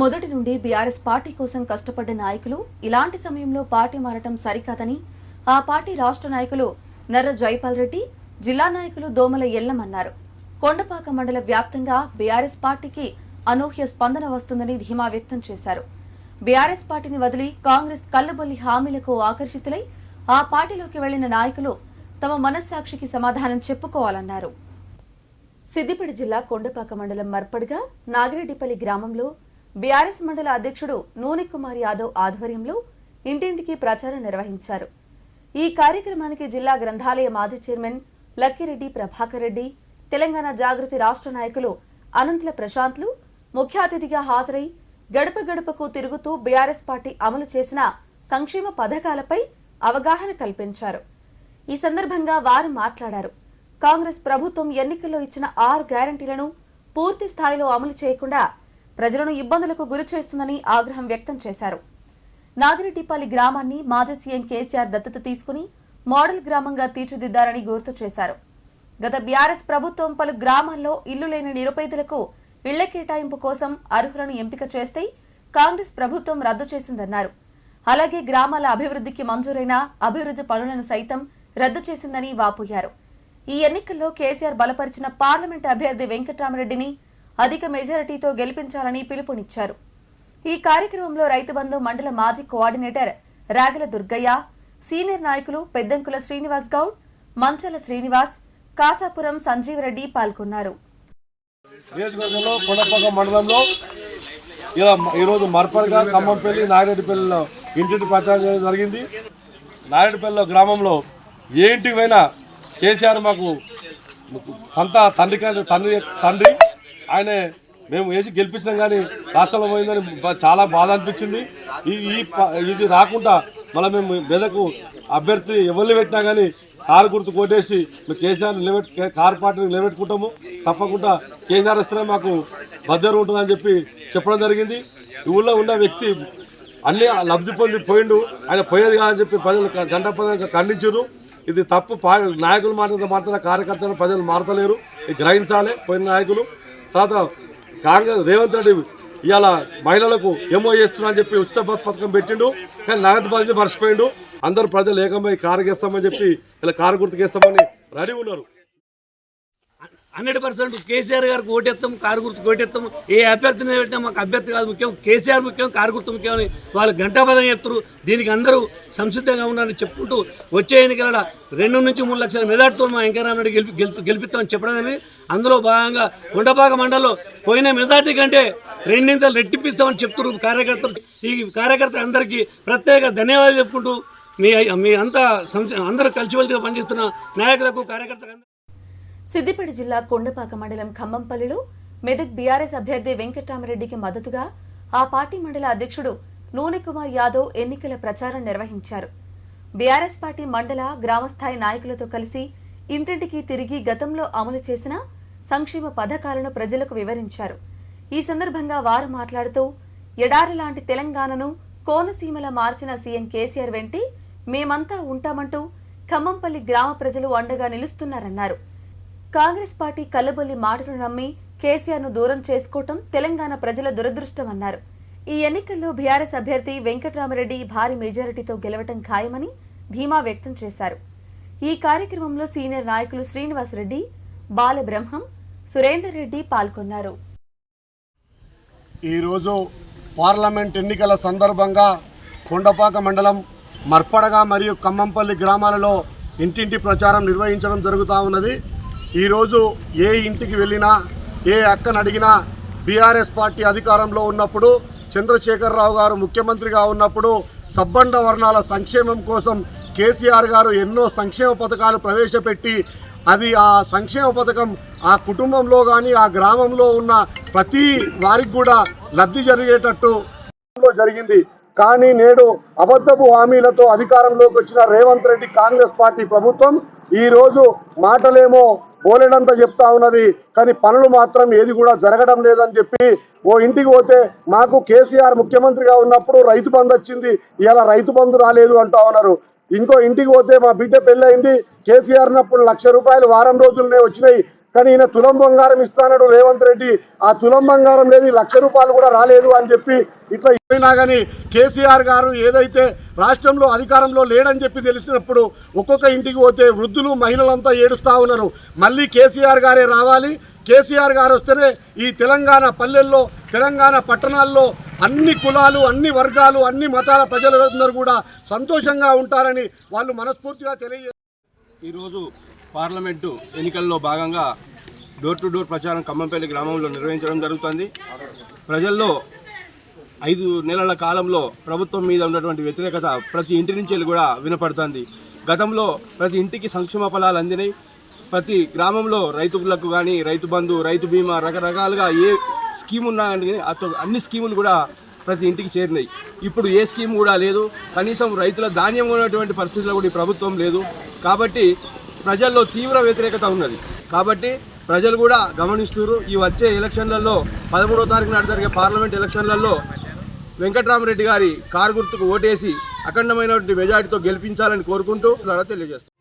మొదటి నుండి BRS party కోసం కష్టపడ్డ నాయకులు ఇలాంటి సమయంలో పార్టీ మారటం సరికాదని ఆ పార్టీ రాష్ట్ర నాయకులు నర్ర జైపాల్ రెడ్డి జిల్లా నాయకులు దోమల ఎల్లమన్నారు కొండపాక మండల వ్యాప్తంగా బీఆర్ఎస్ పార్టీకి అనూహ్య స్పందన వస్తుందని ధీమా వ్యక్తం చేశారు. బీఆర్ఎస్ పార్టీని వదిలి కాంగ్రెస్ కల్లబొల్లి హామీలకు ఆకర్షితులై ఆ పార్టీలోకి వెళ్ళిన నాయకులు తమ మనస్సాక్షికి సమాధానం చెప్పుకోవాలన్నారు. సిద్దిపేట జిల్లా కొండపాక మండలం మర్పడిగా నాగిరెడ్డిపల్లి గ్రామంలో బీఆర్ఎస్ మండల అధ్యక్షుడు నూనె కుమార్ యాదవ్ ఆధ్వర్యంలో ఇంటింటికి ప్రచారం నిర్వహించారు. ఈ కార్యక్రమానికి జిల్లా గ్రంథాలయ మాజీ చైర్మన్ లక్కిరెడ్డి ప్రభాకర్ రెడ్డి తెలంగాణ జాగృతి రాష్ట్ర నాయకులు అనంతుల ప్రశాంత్లు ముఖ్య అతిథిగా హాజరై గడప గడపకు తిరుగుతూ బీఆర్ఎస్ పార్టీ అమలు చేసిన సంక్షేమ పథకాలపై అవగాహన కల్పించారు. ఈ సందర్భంగా వారు మాట్లాడారు. కాంగ్రెస్ ప్రభుత్వం ఎన్నికల్లో ఇచ్చిన ఆరు గ్యారంటీలను పూర్తి స్థాయిలో అమలు చేయకుండా ప్రజలను ఇబ్బందులకు గురి చేస్తుందని ఆగ్రహం వ్యక్తం చేశారు. నాగిరెడ్డిపల్లి గ్రామాన్ని మాజీ సీఎం కేసీఆర్ దత్తత తీసుకుని మోడల్ గ్రామంగా తీర్చిదిద్దారని గుర్తు చేశారు. గత బీఆర్ఎస్ ప్రభుత్వం పలు గ్రామాల్లో ఇల్లు లేని నిరుపేదలకు ఇళ్ళ కేటాయింపు కోసం అర్హులను ఎంపిక చేస్తే కాంగ్రెస్ ప్రభుత్వం రద్దు చేసిందన్నారు. అలాగే గ్రామాల అభివృద్ధికి మంజూరైన అభివృద్ధి పనులను సైతం రద్దు చేసిందని వాపోయారు. ఈ ఎన్నికల్లో కేసీఆర్ బలపరిచిన పార్లమెంట్ అభ్యర్థి వెంకట్రామరెడ్డిని అధిక మెజారిటీతో గెలిపించాలని పిలుపునిచ్చారు. ఈ కార్యక్రమంలో రైతుబంధు మండల మాజీ కోఆర్డినేటర్ రాగల దుర్గయ్య సీనియర్ నాయకులు పెద్దంకుల శ్రీనివాస్ గౌడ్ మంచల శ్రీనివాస్ కాసాపురం సంజీవరెడ్డి పాల్గొన్నారు. నియోజకవర్గంలో కొండపక్క మండలంలో ఇలా ఈరోజు మర్పడగా ఖమ్మంపల్లి నాగిరెడ్డిపల్లిలో ఇంటింటి ప్రచారం చేయడం జరిగింది. నాగిరెడ్డిపల్లిలో గ్రామంలో ఏ ఇంటికి పోయినా కేసీఆర్ మాకు సొంత తండ్రి తండ్రి తండ్రి ఆయనే మేము వేసి గెలిపించినాం కానీ రాష్ట్రంలో పోయిందని చాలా బాధ అనిపించింది. ఈ ఈ ఇది రాకుండా మళ్ళీ మేము మెదకు అభ్యర్థి ఎవరిని పెట్టినా కానీ కారు గుర్తు కొట్టేసి మేము కేసీఆర్ నిలబెట్ కే- కారు పార్టీని నిలబెట్టుకుంటాము. తప్పకుండా కేసీఆర్ వస్తేనే మాకు భద్రత ఉంటుందని చెప్పి చెప్పడం జరిగింది. ఊళ్ళో ఉన్న వ్యక్తి అన్ని లబ్ధి పొంది పోయిండు. ఆయన పోయేది కాదని చెప్పి ప్రజలు గంట ప్రజలు ఖండించారు ఇది తప్పు పా నాయకులు మాట్లాడితే మాత్రం కార్యకర్తలు ప్రజలు మారతలేరు. ఇది గ్రహించాలి. పోయిన నాయకులు తర్వాత కాంగ్రెస్ రేవంత్ రెడ్డి ఇవాళ మహిళలకు ఏమో చేస్తున్నా అని చెప్పి ఉచిత బస్ పథకం పెట్టిండు. కానీ నగదు బదిలీ మర్చిపోయిండు. అందరు ప్రజలు ఏకమై కారు గేస్తామని చెప్పి ఇలా కారు గుర్తుకేస్తామని రెడీ ఉన్నారు. హండ్రెడ్ పర్సెంట్ కేసీఆర్ గారికి ఓటేస్తాం కారు గుర్తు ఓటేస్తాం ఏ అభ్యర్థిని పెట్టినా మాకు అభ్యర్థి కాదు ముఖ్యం. కేసీఆర్ ముఖ్యం కారు గుర్తు ముఖ్యం అని వాళ్ళు గంటాపదం చెప్తారు దీనికి అందరూ సంసిద్ధంగా ఉన్నారని చెప్పుకుంటూ వచ్చే ఎన్నికల రెండు నుంచి మూడు లక్షల మెజార్టీతో మా వెంకయ్యనాయుడు గెలిపి గెలిపి గెలిపిస్తామని చెప్పడం అనేది అందులో భాగంగా గుండపాక మండలంలో పోయిన మెజార్టీ కంటే రెండింతలు రెట్టిపిస్తామని చెప్తున్నారు కార్యకర్తలు. ఈ కార్యకర్తలందరికీ ప్రత్యేక ధన్యవాదాలు చెప్పుకుంటూ మీ మీ అంతా అందరూ కలిసివల్సిగా పనిచేస్తున్న నాయకులకు కార్యకర్తలకు సిద్దిపేట జిల్లా కొండపాక మండలం ఖమ్మంపల్లిలో మెదక్ బీఆర్ఎస్ అభ్యర్థి వెంకటరామరెడ్డికి మద్దతుగా ఆ పార్టీ మండల అధ్యక్షుడు నూనె కుమార్ యాదవ్ ఎన్నికల ప్రచారం నిర్వహించారు. బీఆర్ఎస్ పార్టీ మండల గ్రామస్థాయి నాయకులతో కలిసి ఇంటింటికి తిరిగి గతంలో అమలు చేసిన సంక్షేమ పథకాలను ప్రజలకు వివరించారు. ఈ సందర్భంగా వారు మాట్లాడుతూ ఎడారి లాంటి తెలంగాణను కోనసీమల మార్చిన సీఎం కేసీఆర్ వెంటి మేమంతా ఉంటామంటూ ఖమ్మంపల్లి గ్రామ ప్రజలు అండగా నిలుస్తున్నారన్నారు. కాంగ్రెస్ పార్టీ కల్లబొల్లి మాటలు నమ్మి కేసీఆర్ను దూరం చేసుకోవటం తెలంగాణ ప్రజల దురదృష్టమన్నారు. ఈ ఎన్నికల్లో బీఆర్ఎస్ అభ్యర్థి వెంకట్రామరెడ్డి భారీ మెజారిటీతో గెలవటం ఖాయమని ధీమా వ్యక్తం చేశారు. ఈ కార్యక్రమంలో సీనియర్ నాయకులు శ్రీనివాసరెడ్డి బాలబ్రహ్మం సురేందర్ రెడ్డి పాల్గొన్నారు. ఈరోజు పార్లమెంట్ ఎన్నికల సందర్భంగా కొండపాక మండలం మర్పడగా మరియు కమ్మంపల్లి గ్రామాలలో ఇంటింటి ప్రచారం నిర్వహించడం జరుగుతూ ఉన్నది. ఈరోజు ఏ ఇంటికి వెళ్ళినా ఏ అక్కను అడిగినా బీఆర్ఎస్ పార్టీ అధికారంలో ఉన్నప్పుడు చంద్రశేఖరరావు గారు ముఖ్యమంత్రిగా ఉన్నప్పుడు సబ్బండ వర్ణాల సంక్షేమం కోసం కేసీఆర్ గారు ఎన్నో సంక్షేమ పథకాలు ప్రవేశపెట్టి అది ఆ సంక్షేమ పథకం ఆ కుటుంబంలో కానీ ఆ గ్రామంలో ఉన్న ప్రతి వారికి కూడా లబ్ధి జరిగేటట్టు జరిగింది. కానీ నేడు అబద్ధపు హామీలతో అధికారంలోకి వచ్చిన రేవంత్ రెడ్డి కాంగ్రెస్ పార్టీ ప్రభుత్వం ఈరోజు మాటలేమో బోలెడంతా చెప్తా ఉన్నది. కానీ పనులు మాత్రం ఏది కూడా జరగడం లేదని చెప్పి ఓ ఇంటికి పోతే మాకు కేసీఆర్ ముఖ్యమంత్రిగా ఉన్నప్పుడు రైతు బంధు వచ్చింది. ఇలా రైతు బంధు రాలేదు అంటా ఉన్నారు. ఇంకో ఇంటికి పోతే మా బిడ్డ పెళ్ళయింది. కేసీఆర్ నప్పుడు లక్ష రూపాయలు వారం రోజులనే వచ్చినాయి. కానీ ఈయన తులం బంగారం ఇస్తానడు రేవంత్ రెడ్డి. ఆ తులం బంగారం లేదు లక్ష రూపాయలు కూడా రాలేదు అని చెప్పి ఇట్లా ఏమైనా కానీ కేసీఆర్ గారు ఏదైతే రాష్ట్రంలో అధికారంలో లేడని చెప్పి తెలిసినప్పుడు ఒక్కొక్క ఇంటికి పోతే వృద్ధులు మహిళలంతా ఏడుస్తా ఉన్నారు. మళ్ళీ కేసీఆర్ గారే రావాలి. కేసీఆర్ గారు వస్తేనే ఈ తెలంగాణ పల్లెల్లో తెలంగాణ పట్టణాల్లో అన్ని కులాలు అన్ని వర్గాలు అన్ని మతాల ప్రజలందరూ కూడా సంతోషంగా ఉంటారని వాళ్ళు మనస్ఫూర్తిగా తెలియజేస్తారు ఈరోజు పార్లమెంటు ఎన్నికల్లో భాగంగా డోర్ టు డోర్ ప్రచారం ఖమ్మంపల్లి గ్రామంలో నిర్వహించడం జరుగుతుంది. ప్రజల్లో ఐదు నెలల కాలంలో ప్రభుత్వం మీద ఉన్నటువంటి వ్యతిరేకత ప్రతి ఇంటి నుంచి వెళ్ళి కూడా వినపడుతుంది. గతంలో ప్రతి ఇంటికి సంక్షేమ ఫలాలు అందినాయి ప్రతి గ్రామంలో రైతులకు కానీ రైతు బంధు రైతు బీమా రకరకాలుగా ఏ స్కీమ్ ఉన్నా కానీ అన్ని స్కీములు కూడా ప్రతి ఇంటికి చేరినాయి ఇప్పుడు ఏ స్కీమ్ కూడా లేదు. కనీసం రైతుల ధాన్యం ఉన్నటువంటి పరిస్థితుల్లో కూడా ఈ ప్రభుత్వం లేదు. కాబట్టి ప్రజల్లో తీవ్ర వ్యతిరేకత ఉన్నది. కాబట్టి ప్రజలు కూడా గమనిస్తున్నారు. ఈ వచ్చే ఎలక్షన్లలో పదమూడో తారీఖు నాడు జరిగే పార్లమెంట్ ఎలక్షన్లలో వెంకట్రామరెడ్డి గారి కారు గుర్తుకు ఓటేసి అఖండమైనటువంటి మెజార్టీతో గెలిపించాలని కోరుకుంటూ ద్వారా తెలియజేస్తాం